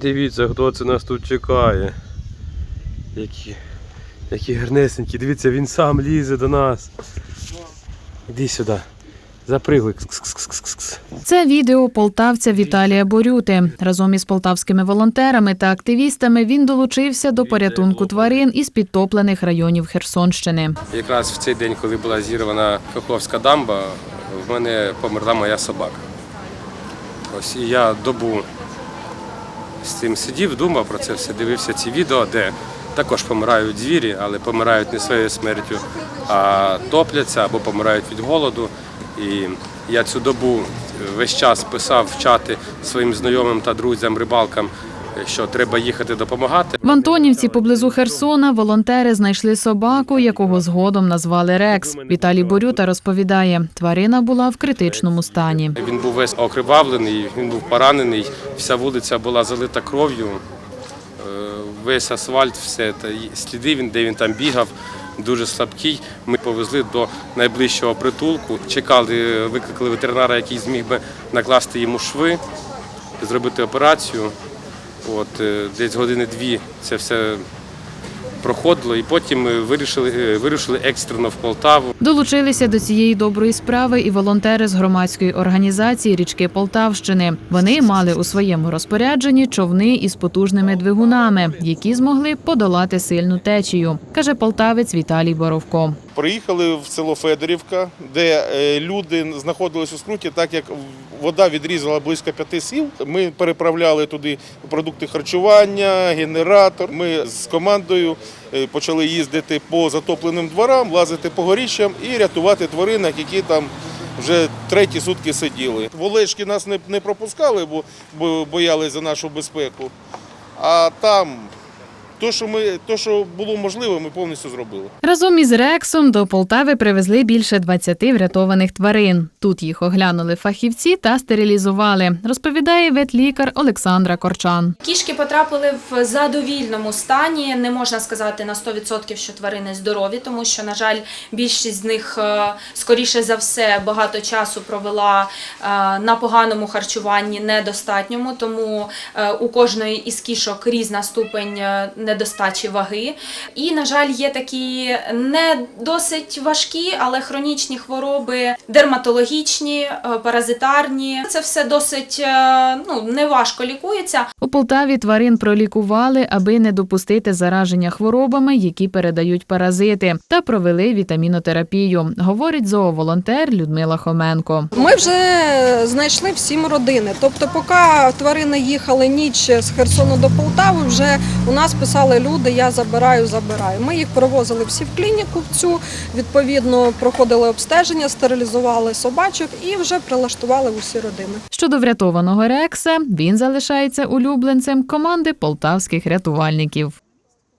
Дивіться, хто це нас тут чекає. Які, які гарнесенькі. Дивіться, він сам лізе до нас. Іди сюди. Запригли. Це відео полтавця Віталія Борюти. Разом із полтавськими волонтерами та активістами він долучився до порятунку тварин із підтоплених районів Херсонщини. Якраз в цей день, коли була зірвана Каховська дамба, в мене померла моя собака. Ось і я добу з цим сидів, думав про це все, дивився ці відео, де також помирають звірі, але помирають не своєю смертю, а топляться або помирають від голоду. І я цю добу весь час писав в чати своїм знайомим та друзям, рибалкам, що треба їхати допомагати. В Антонівці поблизу Херсона волонтери знайшли собаку, якого згодом назвали Рекс. Віталій Борюта розповідає, тварина була в критичному стані. Він був весь окривавлений, він був поранений, вся вулиця була залита кров'ю, е, весь асфальт, все та сліди він, де він там бігав, дуже слабкий. Ми повезли до найближчого притулку, чекали, викликали ветеринара, який зміг би накласти йому шви, зробити операцію. От, е, десь години-дві це все проходило, і потім ми вирішили, е, вирішили екстрено в Полтаву. Долучилися до цієї доброї справи і волонтери з громадської організації Річки Полтавщини. Вони мали у своєму розпорядженні човни із потужними двигунами, які змогли подолати сильну течію, каже полтавець Віталій Боровко. Приїхали в село Федорівка, де е, люди знаходились у скруті, так як вода відрізала близько п'яти сіл. Ми переправляли туди продукти харчування, генератор. Ми з командою е, почали їздити по затопленим дворам, лазити по горіщам і рятувати тваринок, які там вже треті сутки сиділи. В нас не, пропускали, бо, бо боялись за нашу безпеку. А там то, що ми, то, що було можливо, ми повністю зробили. Разом із Рексом до Полтави привезли більше 20 врятованих тварин. Тут їх оглянули фахівці та стерилізували, розповідає ветлікар Олександра Корчан. Кішки потрапили в задовільному стані. Не можна сказати на 100% що тварини здорові, тому що, на жаль, більшість з них, е, скоріше за все, багато часу провела е, на поганому харчуванні, недостатньому. Тому е, у кожної із кішок різна ступень недостачі ваги. І, на жаль, є такі не досить важкі, але хронічні хвороби, дерматологічні, е, паразитарні. Це все досить е, ну, неважко лікується. У Полтаві тварин пролікували, аби не допустити зараження хворобами, які передають паразити, та провели вітамінотерапію, говорить зооволонтер Людмила Хоменко. Ми вже знайшли всім родини. Тобто, поки тварини їхали ніч з Херсону до Полтави, вже у нас писали люди: я забираю, забираю. Ми їх провозили всі в клініку в цю, відповідно, проходили обстеження, стерилізували собачок і вже прилаштували усі родини. Щодо врятованого Рекса, він залишається улюбленцем команди полтавських рятувальників.